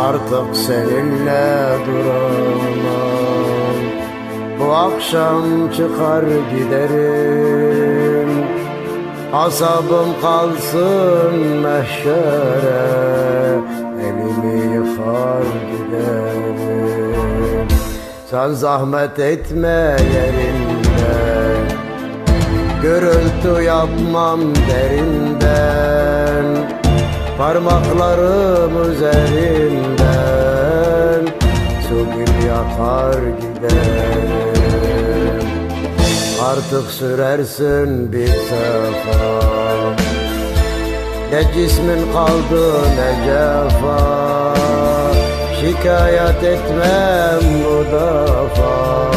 Artık seninle duramam. Bu akşam çıkar giderim. Asabım kalsın mehşere Elimi yıkar giderim. Sen zahmet etme yerinde. Gürültü yapmam derinden Parmaklarım üzerinden gibi yakar giderim. Artık sürersin bir sefa. Ne cismin kaldı ne cefa. Şikayet etmem bu defa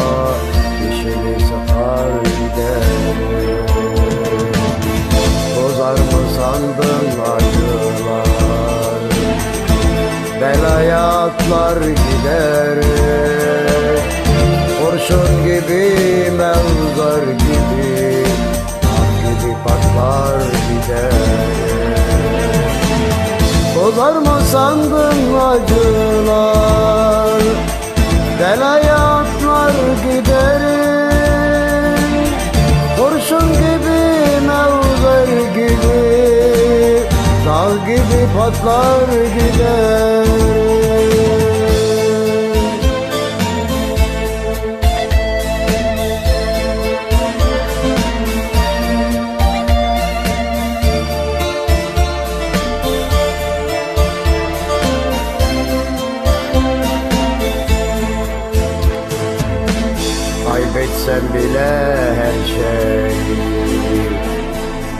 Belaya atlar giderim Kurşun gibi mevzar gibi Ak gibi patlar giderim Bozar mı sandın acılar patlar giderim Kaybetsem bile her şey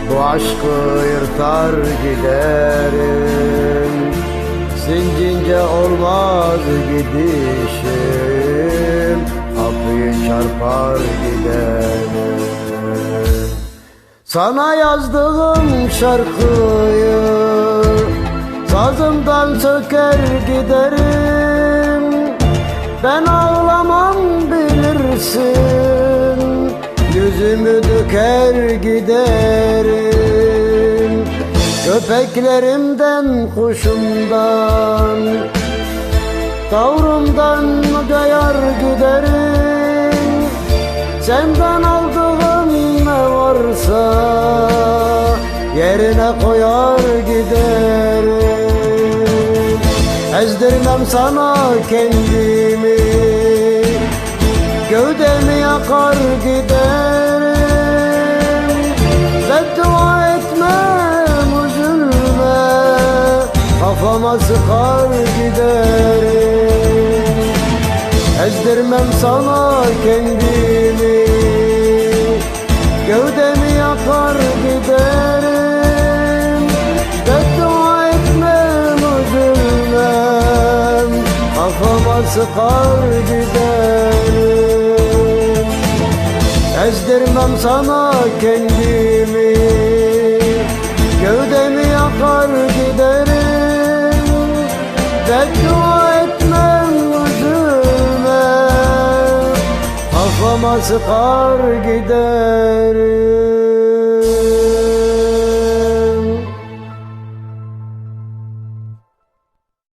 Bu aşkı yırtar giderim. Sincince olmaz gidişim. Kapıyı çarpar giderim. Sana yazdığım şarkıyı Sazımdan söker giderim. Ben ağlamam bilirsin Yüzümü döker giderim. Köpeklerimden kuşumdan Tavrumdan dayar giderim. Senden aldığım ne varsa Yerine koyar giderim. Ezdirmem sana kendimi Gövdemi yakar giderim Beddua etmem üzülme Kafama sıkar giderim Ezdirmem sana kendimi. Gövdemi yakar giderim Beddua etmem üzülmem Kafama sıkar giderim Ezdirmem sana kendimi. Gövdemi yakar giderim Beddua etmem üzülmem Kafama sıkar giderim